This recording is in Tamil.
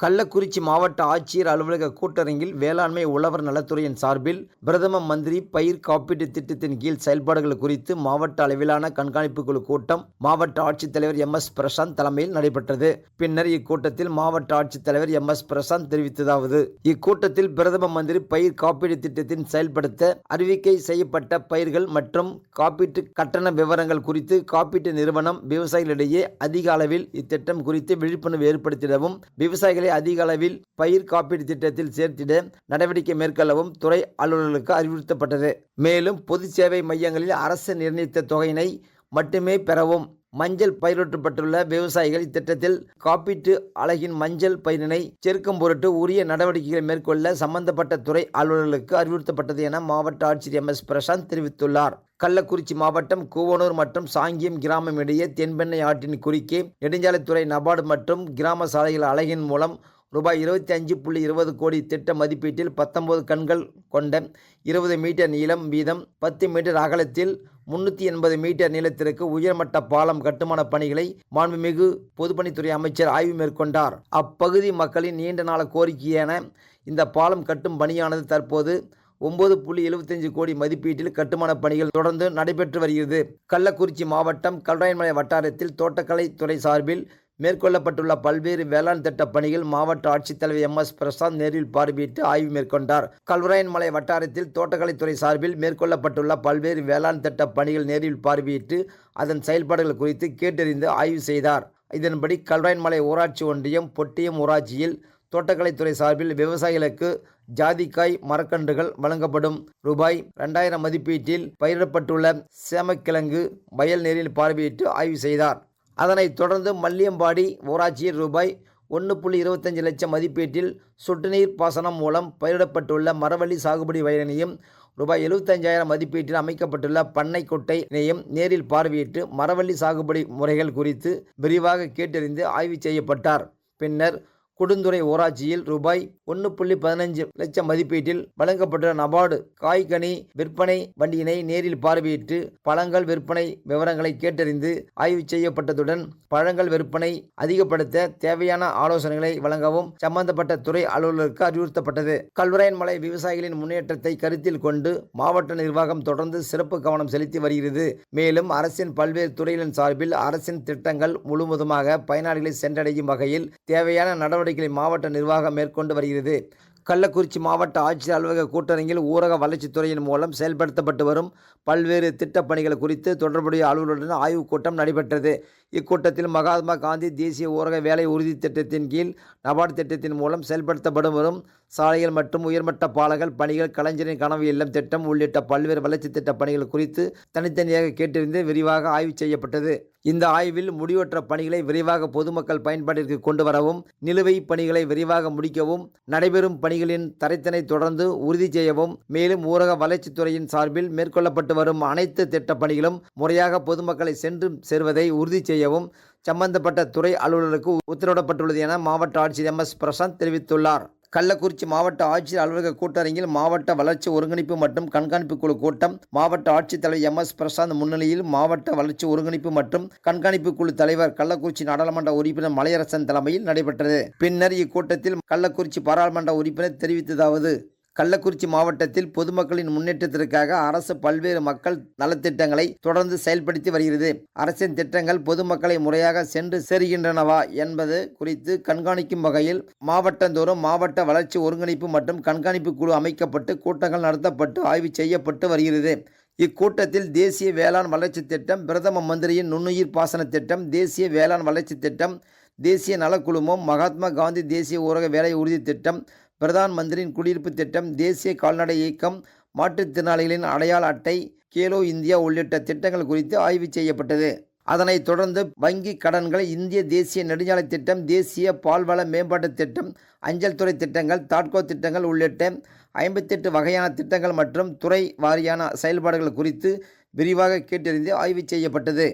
கள்ளக்குறிச்சி மாவட்ட ஆட்சியர் அலுவலக கூட்டரங்கில் வேளாண்மை உழவர் நலத்துறையின் சார்பில் பிரதம மந்திரி பயிர் காப்பீட்டு திட்டத்தின் கீழ் செயல்பாடுகள் குறித்து மாவட்ட அளவிலான கண்காணிப்பு குழு கூட்டம் மாவட்ட ஆட்சித்தலைவர் எம் எஸ் பிரசாந்த் தலைமையில் நடைபெற்றது. பின்னர் இக்கூட்டத்தில் மாவட்ட ஆட்சித்தலைவர் எம் எஸ் பிரசாந்த் தெரிவித்ததாவது இக்கூட்டத்தில் பிரதம மந்திரி பயிர் காப்பீடு திட்டத்தின் செயல்படுத்த அறிவிக்கை செய்யப்பட்ட பயிர்கள் மற்றும் காப்பீட்டு கட்டண விவரங்கள் குறித்து காப்பீட்டு நிறுவனம் விவசாயிகளிடையே அதிக அளவில் இத்திட்டம் குறித்து விழிப்புணர்வு ஏற்படுத்திடவும் விவசாயிகள் அதிக அளவில் பயிர் காப்பீடு திட்டத்தில் சேர்த்திட நடவடிக்கை மேற்கொள்ளவும் துறை அலுவலர்களுக்கு அறிவுறுத்தப்பட்டது. மேலும் பொது சேவை மையங்களில் அரசு நிர்ணயித்த தொகையினை மட்டுமே பெறவும் மஞ்சள் பயிரிட்டப்பட்டுள்ள விவசாயிகள் இத்திட்டத்தில் காப்பீட்டு அலகின் மஞ்சள் பயிரினை சேர்க்கும் பொருட்டு உரிய நடவடிக்கைகளை மேற்கொள்ள சம்பந்தப்பட்ட துறை அலுவலர்களுக்கு அறிவுறுத்தப்பட்டது என மாவட்ட ஆட்சியர் எம். எஸ். பிரசாந்த் தெரிவித்துள்ளார். கள்ளக்குறிச்சி மாவட்டம் கூவனூர் மற்றும் சாங்கியம் கிராமம் இடையே தென்பெண்ணை ஆற்றின் குறுக்கே நெடுஞ்சாலைத்துறை நபார்டு மற்றும் கிராம சாலைகள் அலகின் மூலம் ரூபாய் இருபத்தி அஞ்சு புள்ளி இருபது கோடி திட்ட மதிப்பீட்டில் பத்தொன்பது கண்கள் கொண்ட இருபது மீட்டர் நீளம் வீதம் பத்து மீட்டர் அகலத்தில் முன்னூற்றி எண்பது மீட்டர் நீளத்திற்கு உயர்மட்ட பாலம் கட்டுமான பணிகளை மாண்புமிகு பொதுப்பணித்துறை அமைச்சர் ஆய்வு மேற்கொண்டார். அப்பகுதி மக்களின் நீண்ட நாள கோரிக்கையான இந்த பாலம் கட்டும் பணியானது தற்போது ஒன்பது புள்ளி எழுபத்தஞ்சு கோடி மதிப்பீட்டில் கட்டுமான பணிகள் தொடர்ந்து நடைபெற்று வருகிறது. கள்ளக்குறிச்சி மாவட்டம் கல்ராயன்மலை வட்டாரத்தில் தோட்டக்கலை துறை சார்பில் மேற்கொள்ளப்பட்டுள்ள பல்வேறு வேளாண் திட்ட பணிகள் மாவட்ட ஆட்சித்தலைவர் எம் எஸ் பிரசாந்த் நேரில் பார்வையிட்டு ஆய்வு மேற்கொண்டார். கல்வராயன்மலை வட்டாரத்தில் தோட்டக்கலைத்துறை சார்பில் மேற்கொள்ளப்பட்டுள்ள பல்வேறு வேளாண் திட்ட பணிகள் நேரில் பார்வையிட்டு அதன் செயல்பாடுகள் குறித்து கேட்டறிந்து ஆய்வு செய்தார். இதன்படி கல்வராயன்மலை ஊராட்சி ஒன்றியம் பொட்டியம் ஊராட்சியில் தோட்டக்கலைத்துறை சார்பில் விவசாயிகளுக்கு ஜாதிக்காய் மரக்கன்றுகள் வழங்கப்படும். ரூபாய் ரெண்டாயிரம் மதிப்பீட்டில் பயிரிடப்பட்டுள்ள சேமக்கிழங்கு வயல் நேரில் பார்வையிட்டு ஆய்வு செய்தார். அதனைத் தொடர்ந்து மல்லியம்பாடி ஊராட்சியில் ரூபாய் ஒன்று புள்ளி இருபத்தஞ்சு லட்சம் மதிப்பீட்டில் சொட்டுநீர் பாசனம் மூலம் பயிரிடப்பட்டுள்ள மரவள்ளி சாகுபடி வயலினையும் ரூபாய் எழுபத்தஞ்சாயிரம் மதிப்பீட்டில் அமைக்கப்பட்டுள்ள பண்ணை கொட்டையினையும் நேரில் பார்வையிட்டு மரவள்ளி சாகுபடி முறைகள் குறித்து விரிவாக கேட்டறிந்து ஆய்வு செய்யப்பட்டார். பின்னர் குடுந்துறை ஊராட்சியில் ரூபாய் ஒன்று புள்ளி பதினஞ்சு லட்சம் மதிப்பீட்டில் வழங்கப்பட்டுள்ள நபார்டு காய்கனி விற்பனை வண்டியினை நேரில் பார்வையிட்டு பழங்கள் விற்பனை விவரங்களை கேட்டறிந்து ஆய்வு செய்யப்பட்டதுடன் பழங்கள் விற்பனை அதிகப்படுத்த தேவையான ஆலோசனைகளை வழங்கவும் சம்பந்தப்பட்ட துறை அலுவலருக்கு அறிவுறுத்தப்பட்டது. கல்வராயன்மலை விவசாயிகளின் முன்னேற்றத்தை கருத்தில் கொண்டு மாவட்ட நிர்வாகம் தொடர்ந்து சிறப்பு கவனம் செலுத்தி வருகிறது. மேலும் அரசின் பல்வேறு துறைகளின் சார்பில் அரசின் திட்டங்கள் முழுவதுமாக பயனாளிகளை சென்றடையும் வகையில் தேவையான நடவடிக்கை நடவடிக்கைகளை மாவட்ட நிர்வாகம் மேற்கொண்டு வருகிறது. கள்ளக்குறிச்சி மாவட்ட ஆட்சியர் அலுவலக கூட்டரங்கில் ஊரக வளர்ச்சித்துறையின் மூலம் செயல்படுத்தப்பட்டு வரும் பல்வேறு திட்டப்பணிகள் குறித்து தொடர்புடைய அலுவலருடன் ஆய்வுக் கூட்டம் நடைபெற்றது. இக்கூட்டத்தில் மகாத்மா காந்தி தேசிய ஊரக வேலை உறுதி திட்டத்தின் கீழ் நபார்டு திட்டத்தின் மூலம் செயல்படுத்தப்படும் வரும் சாலைகள் மற்றும் உயர்மட்ட பாலங்கள் பணிகள் கலைஞரின் கனவு இல்லம் திட்டம் உள்ளிட்ட பல்வேறு வளர்ச்சி திட்ட பணிகள் குறித்து தனித்தனியாக கேட்டிருந்து விரிவாக ஆய்வு செய்யப்பட்டது. இந்த ஆய்வில் முடிவற்ற பணிகளை விரைவாக பொதுமக்கள் பயன்பாட்டிற்கு கொண்டு வரவும் நிலுவை பணிகளை விரைவாக முடிக்கவும் நடைபெறும் பணிகளின் தரத்தினை தொடர்ந்து உறுதி செய்யவும் மேலும் ஊரக வளர்ச்சித்துறையின் சார்பில் மேற்கொள்ளப்பட்டு வரும் அனைத்து திட்டப் பணிகளும் முறையாக பொதுமக்களை சென்று சேர்வதை உறுதி செய்யவும் சம்பந்தப்பட்ட துறை அலுவலருக்கு உத்தரவிடப்பட்டுள்ளது என மாவட்ட ஆட்சியர் எம். எஸ். பிரசாந்த் தெரிவித்துள்ளார். கள்ளக்குறிச்சி மாவட்ட ஆட்சியர் அலுவலக கூட்டரங்கில் மாவட்ட வளர்ச்சி ஒருங்கிணைப்பு மற்றும் கண்காணிப்பு குழு கூட்டம் மாவட்ட ஆட்சித்தலைவர் எம். எஸ். பிரசாந்த் முன்னிலையில் மாவட்ட வளர்ச்சி ஒருங்கிணைப்பு மற்றும் கண்காணிப்பு குழு தலைவர் கள்ளக்குறிச்சி நாடாளுமன்ற உறுப்பினர் மலையரசன் தலைமையில் நடைபெற்றது. பின்னர் இக்கூட்டத்தில் கள்ளக்குறிச்சி பாராளுமன்ற உறுப்பினர் தெரிவித்ததாவது கள்ளக்குறிச்சி மாவட்டத்தில் பொதுமக்களின் முன்னேற்றத்திற்காக அரசு பல்வேறு மக்கள் நலத்திட்டங்களை தொடர்ந்து செயல்படுத்தி வருகிறது. அரசின் திட்டங்கள் பொதுமக்களை முறையாக சென்று சேருகின்றனவா என்பது குறித்து கண்காணிக்கும் வகையில் மாவட்டந்தோறும் மாவட்ட வளர்ச்சி ஒருங்கிணைப்பு மற்றும் கண்காணிப்பு குழு அமைக்கப்பட்டு கூட்டங்கள் நடத்தப்பட்டு ஆய்வு செய்யப்பட்டு வருகிறது. இக்கூட்டத்தில் தேசிய வேளாண் வளர்ச்சி திட்டம் பிரதம மந்திரியின் நுண்ணுயிர் பாசன திட்டம் தேசிய வேளாண் வளர்ச்சி திட்டம் தேசிய நலக்குழுமம் மகாத்மா காந்தி தேசிய ஊரக வேலை உறுதி திட்டம் பிரதான் மந்திரியின் குடியிருப்பு திட்டம் தேசிய கால்நடை இயக்கம் மாற்றுத்திறனாளிகளின் அடையாள அட்டை கேலோ இந்தியா உள்ளிட்ட திட்டங்கள் குறித்து ஆய்வு செய்யப்பட்டது. அதனைத் தொடர்ந்து வங்கி கடன்கள் இந்திய தேசிய நெடுஞ்சாலை திட்டம் தேசிய பால்வள மேம்பாட்டு திட்டம் அஞ்சல் துறை திட்டங்கள் தாட்கோ திட்டங்கள் உள்ளிட்ட ஐம்பத்தெட்டு வகையான திட்டங்கள் மற்றும் துறை வாரியான செயல்பாடுகள் குறித்து விரிவாக கேட்டறிந்து ஆய்வு செய்யப்பட்டது.